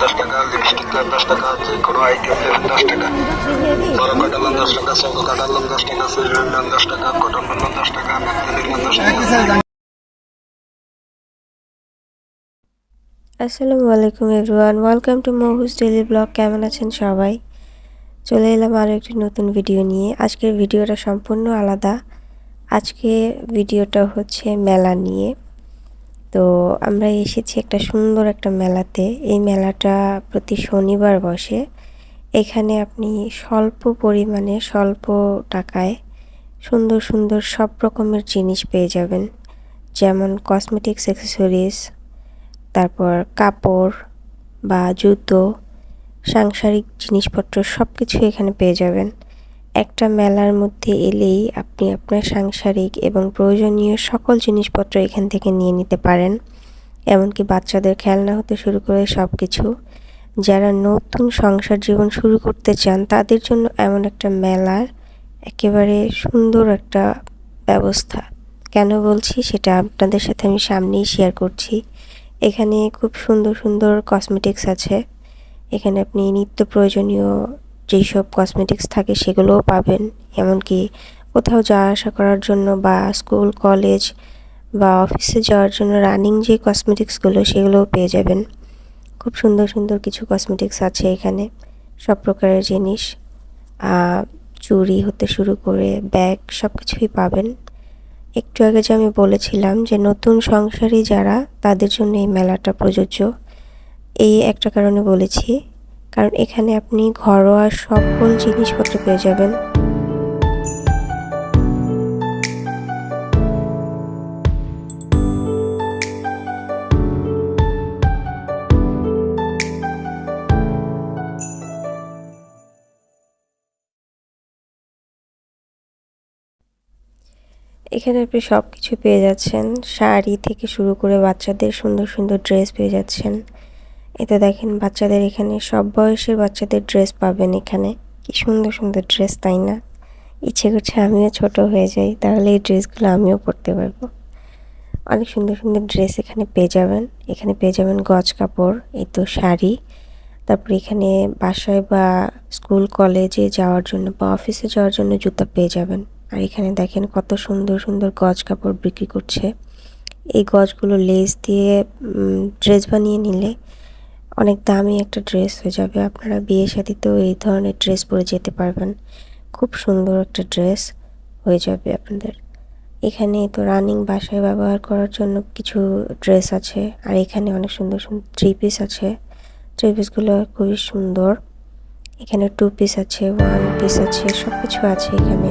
দশ টাকা লিপস্টিক দশ টাকা কোনো আইটেম নেবেন দশ টাকা বড় লোন দশ টাকা লোন দশ টাকা সিলিন্ডার লোন দশ টাকা কটন দশ টাকা আসসালামু আলাইকুম everyone, welcome to Mohu's daily blog, কেমন আছেন সবাই? চলে এলাম আরও একটি নতুন ভিডিও নিয়ে। আজকের ভিডিওটা সম্পূর্ণ আলাদা। আজকে ভিডিওটা হচ্ছে মেলা নিয়ে। তো আমরা এসেছি একটা সুন্দর একটা মেলাতে। এই মেলাটা প্রতি শনিবার বসে। এখানে আপনি স্বল্প পরিমাণে, স্বল্প টাকায় সুন্দর সুন্দর সব রকমের জিনিস পেয়ে যাবেন। যেমন কসমেটিক্স অ্যাক্সেসরিজ তারপর কাপড় বা জুতো, সাংসারিক জিনিসপত্র সব কিছু এখানে পেয়ে যাবেন। একটা মেলার মধ্যে এলেই আপনি আপনার সাংসারিক এবং প্রয়োজনীয় সকল জিনিসপত্র এখান থেকে নিয়ে নিতে পারেন। এমনকি বাচ্চাদের খেলনা হতে শুরু করে সব কিছু যারা নতুন সংসার জীবন শুরু করতে চান, তাদের জন্য এমন একটা মেলার একেবারে সুন্দর একটা ব্যবস্থা। কেন বলছি? সেটা আপনাদের সাথে আমি সামনেই শেয়ার করছি। এখানে খুব সুন্দর সুন্দর কসমেটিক্স আছে। এখানে আপনি নিত্য প্রয়োজনীয় যেই সব কসমেটিক্স থাকে সেগুলোও পাবেন। এমনকি কোথাও যাওয়া আসা করার জন্য বা স্কুল কলেজ বা অফিসে যাওয়ার জন্য রানিং যে কসমেটিক্সগুলো সেগুলোও পেয়ে যাবেন। খুব সুন্দর সুন্দর কিছু কসমেটিক্স আছে এখানে। সব প্রকারের জিনিস। চুরি হতে শুরু করে ব্যাগ সব কিছুই পাবেন। একটু আগে যে আমি বলেছিলাম যে নতুন সংসারী যারা তাদের জন্য এই মেলাটা প্রযোজ্য। এই একটা কারণে বলেছি কারণ এখানে আপনি ঘরোয়া সকল জিনিসপত্র পেয়ে যাবেন। এখানে আপনি সব কিছু পেয়ে যাচ্ছেন। শাড়ি থেকে শুরু করে বাচ্চাদের সুন্দর সুন্দর ড্রেস পেয়ে যাচ্ছেন। এতে দেখেন, বাচ্চাদের এখানে সব বয়সের বাচ্চাদের ড্রেস পাবেন এখানে। কি সুন্দর সুন্দর ড্রেস তাই না? ইচ্ছে করছে আমিও ছোট হয়ে যাই, তাহলে এই ড্রেসগুলো আমিও পরতে পারব। অনেক সুন্দর সুন্দর ড্রেস এখানে পেয়ে যাবেন। এখানে পেয়ে যাবেন গজ কাপড়, এই তো শাড়ি। তারপর এখানে বাসায় বা স্কুল, কলেজে যাওয়ার জন্য বা অফিসে যাওয়ার জন্য জুতা পেয়ে যাবেন। আর এখানে দেখেন কত সুন্দর সুন্দর গজ কাপড় বিক্রি করছে। এই গজগুলো লেস দিয়ে ড্রেস বানিয়ে নিলে অনেক দামি একটা ড্রেস হয়ে যাবে। আপনারা বিয়ে শাদিতেও এই ধরনের ড্রেস পরে যেতে পারবেন। খুব সুন্দর একটা ড্রেস হয়ে যাবে আপনাদের। এখানে তো রানিং বাসায় ব্যবহার করার জন্য কিছু ড্রেস আছে, আর এখানে অনেক সুন্দর সুন্দর থ্রি পিস আছে। থ্রি পিসগুলো খুবই সুন্দর। এখানে টু পিস আছে ওয়ান পিস আছে সব কিছু আছে এখানে।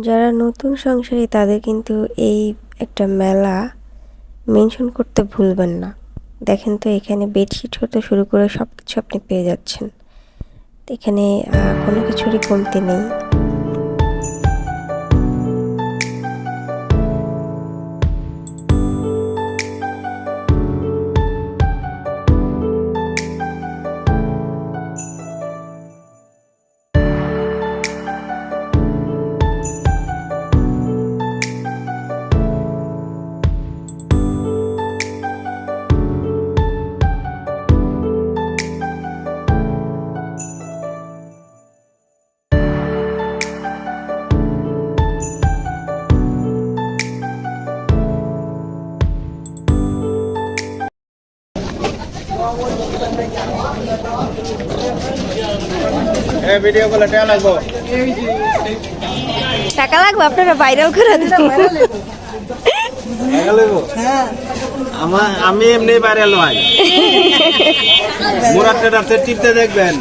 যারা নতুন সংসারী, তাদের কিন্তু এই একটা মেলা মেনশন করতে ভুলবেন না। দেখেন তো, এখানে বেডশিট হতে শুরু করে সব কিছু আপনি পেয়ে যাচ্ছেন। এখানে কোনো কিছুরই কমতি নেই। টাকা লাগবো? টাকা লাগবে? আপনারা ভাইরাল করে আমার আমি এমনি ভাইরাল ভাই ট্রেডার্সের টিপতে দেখবেন।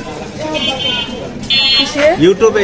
ইউটিউবে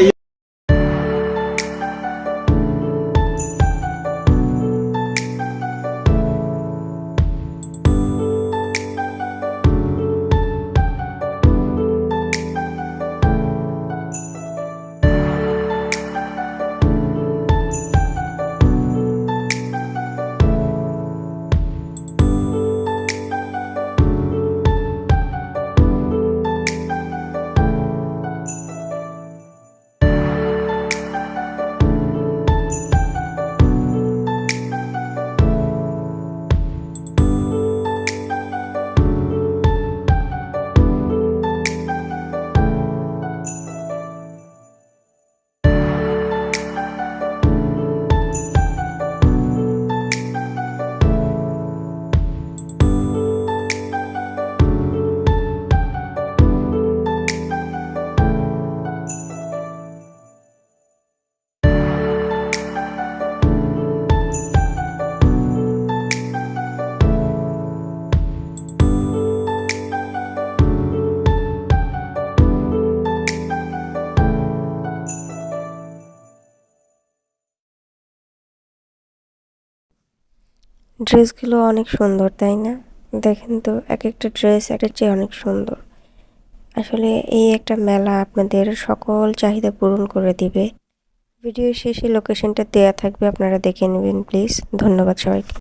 ড্রেসগুলো অনেক সুন্দর, তাই না? দেখেন তো এক একটা ড্রেস একটা চেয়ে অনেক সুন্দর। আসলে এই একটা মেলা আপনাদের সকল চাহিদা পূরণ করে দিবে। ভিডিও শেষে লোকেশনটা দেয়া থাকবে, আপনারা দেখে নেবেন প্লিজ ধন্যবাদ সবাইকে।